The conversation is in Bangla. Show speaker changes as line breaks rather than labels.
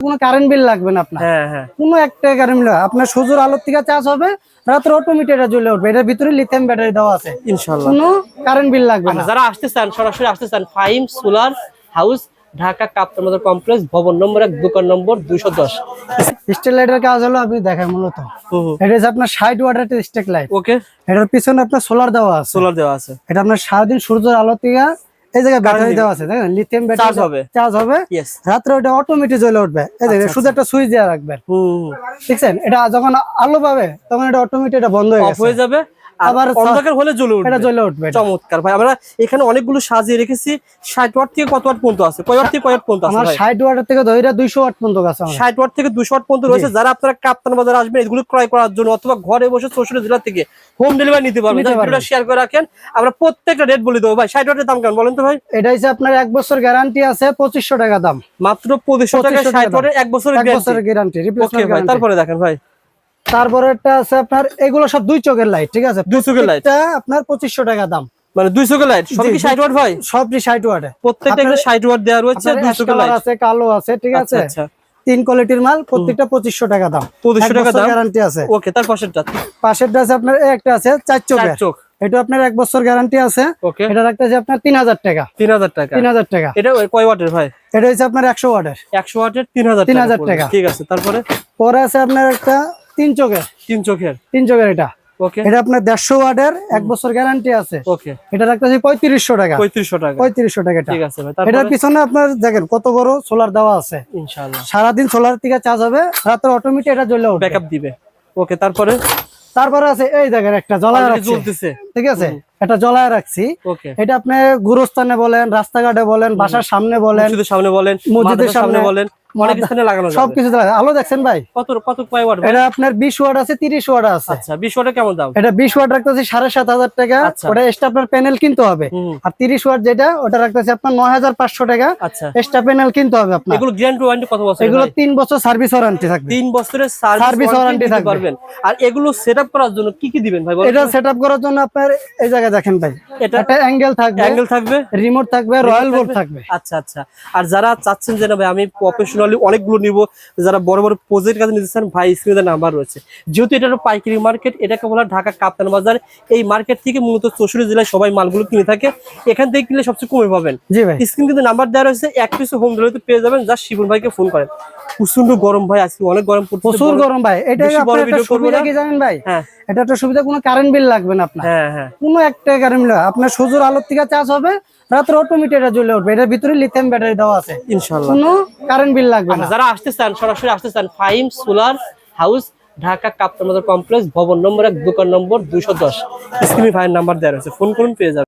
কোনো কারেন্ট বিল লাগবে না আপনার।
হ্যাঁ হ্যাঁ।
কোনো একটা কারেন্ট বিল আপনার সূর্যের আলোর থেকে চার্জ হবে রাত্রে অটোমেটিক এটা জ্বলে উঠবে। এটার ভিতরে লিথিয়াম ব্যাটারি দেওয়া আছে।
ইনশাল্লাহ
কোনো কারেন্ট বিল লাগবে না।
আচ্ছা, যারা আসতে চান সরাসরি আসতে চান Faim solar house Dhaka Kaptanagar complex ভবন নম্বর এক দোকান নম্বর দুইশো দশ।
স্টেক লাইটের কাজ হলো আপনি দেখেন মূলত। এটা হচ্ছে আপনার ষাট ওয়াটের স্টেক লাইট
ওকে
এটার পিছনে আপনার সোলার দেওয়া আছে।
সোলার দেওয়া আছে।
এটা আপনার সারাদিন সূর্যের আলো থেকে এই জায়গায় ব্যাটারি দেওয়া আছে দেখেন লিথিয়াম ব্যাটারি
চার্জ হবে।
চার্জ হবে। রাত্রে ওটা অটোমেটিক জ্বলে উঠবে। এই দেখেন শুধু একটা সুইচ দিয়ে রাখবেন।
ঠিক
দেখছেন? এটা যখন আলো পাবে তখন এটা অটোমেটিক এটা বন্ধ হয়ে
হয়ে যাবে। আবার
আবার
অন্ধকার হলে জ্বলে উঠবে।
এটা জ্বলে উঠবে
চমৎকার ভাই আমরা এখানে অনেকগুলো সাজিয়ে রেখেছি। ষাট ওয়াট থেকে কত ওয়াট পর্যন্ত আছে? কয় ওয়াট থেকে কয় ওয়াট পর্যন্ত আছে
আমার থেকে ওয়াট পর্যন্ত আছে আমার।
ষাট ওয়াট থেকে দুশো ওয়াট পর্যন্ত রয়েছে। যারা আপনারা কাপ্তান বাজার আসবেন এগুলো ক্রয় করার জন্য অথবা ঘরে বসে জেলা থেকে হোম ডেলিভারি নিতে পারবেন।
নিতে
শেয়ার করে রাখেন আমরা প্রত্যেকটা রেট বলে দেবো। ভাই ষাট ওয়াটের দাম কেমন বলেন তো ভাই?
এটা হচ্ছে আপনার এক বছর গ্যারান্টি আছে পঁচিশশো টাকা দাম।
মাত্র পঁচিশশো টাকা
2500
ষাট
টাকা
ওয়াটের এক বছরের
গ্যারান্টি
তারপরে দেখেন ভাই।
তারপরে একটা আছে আপনার এগুলো সব দুই চোখের লাইট ঠিক আছে?
দুই চোখের লাইট
আপনার পঁচিশশো টাকা দাম।
মানে দুইশো কে লাইট সব কি ষাট ওয়াট ভাই
সবটি ষাট ওয়াটে
প্রত্যেকটা
আপনার-
ষাট ওয়াট দেওয়া রয়েছে দুইশো কে লাইট
আছে কালো আছে ঠিক আছে? তিন কোয়ালিটির মাল প্রত্যেকটা পঁচিশশো টাকা দাম।
2500 টাকা দাম।
গ্যারান্টি আছে।
ওকে তার পাশেরটা?
পাশেরটা আছে আপনার একটা আছে চার চোখের।
চোখ।
এটা আপনার এক বছর গ্যারান্টি আছে। আপনার তিন হাজার টাকা।
তিন হাজার টাকা।
তিন হাজার টাকা।
এটা কয় ওয়াটের ভাই?
এটা হচ্ছে আপনার একশো ওয়াটের
একশো ওয়াটের তিন হাজার
3000
পড়বে।
টাকা।
ঠিক আছে তারপরে?
পরে আছে আপনার একটা তিন চোখের?
তিন চোখের।
তিন চোখের এটা। এটা আপনার দেড়শো ওয়াটের এক বছর গ্যারান্টি আছে। এটা রাখতেছে পঁয়ত্রিশশো টাকা।
পঁয়ত্রিশশো টাকা।
পঁয়ত্রিশশো টাকা
ঠিক আছে
এটার
তারপরে?
পিছনে আপনার দেখেন কত বড় সোলার দেওয়া আছে। সারাদিন সোলার থেকে চার্জ হবে রাত্রে অটোমেটিক এটা জ্বলে উঠবে।
ব্যাকআপ দিবে। ওকে তারপরে?
তারপরে আছে এই দেখেন একটা
জ্বলতেছে।
ঠিক আছে? এটা জ্বলায় রাখছি। এটা আপনি গুরুস্থানে বলেন রাস্তাঘাটে বলেন বাসার সামনে বলেন
সামনে বলেন
মসজিদের
সামনে, বলেন। অনেক স্থানে লাগানো
সবকিছু আলো দেখছেন ভাই?
কত কত কয় ওয়াট
এটা আপনার বিশ ওয়াট আছে তিরিশ ওয়াট আছে।
আচ্ছা 20 ওয়াটের কেমন দাম?
এটা বিশ ওয়াট রাখতেছি সাড়ে সাত হাজার টাকা।
আচ্ছা।
ওটা এক্সট্রা আপনার প্যানেল কিনতে হবে। আর তিরিশ ওয়াট যেটা ওটা রাখতেছি আপনার নয় হাজার পাঁচশো টাকা।
আচ্ছা।
এক্সট্রা প্যানেল কিনতে হবে আপনার।
এগুলো গ্যারান্টি ওয়ারেন্টি কত বছর
এগুলো তিন বছর সার্ভিস ওয়ারেন্টি থাকবে।
তিন বছরের সার্ভিস ওয়ারেন্টি
থাকবে।
পারবেন। আর এগুলো সেটআপ করার জন্য কি কি দিবেন ভাই
এটা সেট করার জন্য আপনার এই জায়গায় দেখেন ভাই।
এটা
একটা অ্যাঙ্গেল থাকবে।
অ্যাঙ্গেল থাকবে?
রিমোট থাকবে রয়্যাল বোর্ড থাকবে?
আচ্ছা আচ্ছা। আর যারা চাচ্ছেন যে না ভাই আমি প্রফেশনালি অনেকগুলো নিব। যারা বড় বড় প্রজেক্ট কাজে নিতে চান ভাই স্ক্রিনে নাম্বার রয়েছে। যেহেতু এটা হলো পাইকারি মার্কেট এটাকে বলা ঢাকা কাপ্তান বাজার। এই মার্কেট থেকে মূলত চৌষট্টি জেলায় সবাই মালগুলো কিনে থাকে। এখান থেকে কিনলে সবচেয়ে কমে পাবেন।
জি ভাই।
স্ক্রিন কিন্তু নাম্বার দেওয়া রয়েছে এক পিস হোম ডেলিভারিতে পেয়ে যাবেন। যা শিবন ভাইকে ফোন করেন। প্রচণ্ড গরম ভাই আজকে অনেক গরম পড়ছে।
প্রচুর গরম ভাই এটা আপনার একটা সুবিধা কি জানেন ভাই?
হ্যাঁ।
এটা একটা সুবিধা কোনো কারেন্ট বিল লাগবে না আপনার।
হ্যাঁ হ্যাঁ।
কোনো একটা কারেন্ট বিল আপনার সূর্যের আলোর থেকে চার্জ হবে রাত্রে অটোমেটিক এটা জ্বলে উঠবে এটার ভিতরে লিথিয়াম ব্যাটারি দেওয়া আছে।
ইনশাল্লাহ
কোনো কারেন্ট বিল লাগবে না।
আচ্ছা যারা আসতে চান সরাসরি আসতে চান Faim solar house Dhaka Kaptan complex ভবন নম্বর এক দোকান নম্বর দুইশো দশ। স্ক্রিনে ভাইয়ের নাম্বার দেওয়া রয়েছে ফোন করুন পেয়ে যাবেন।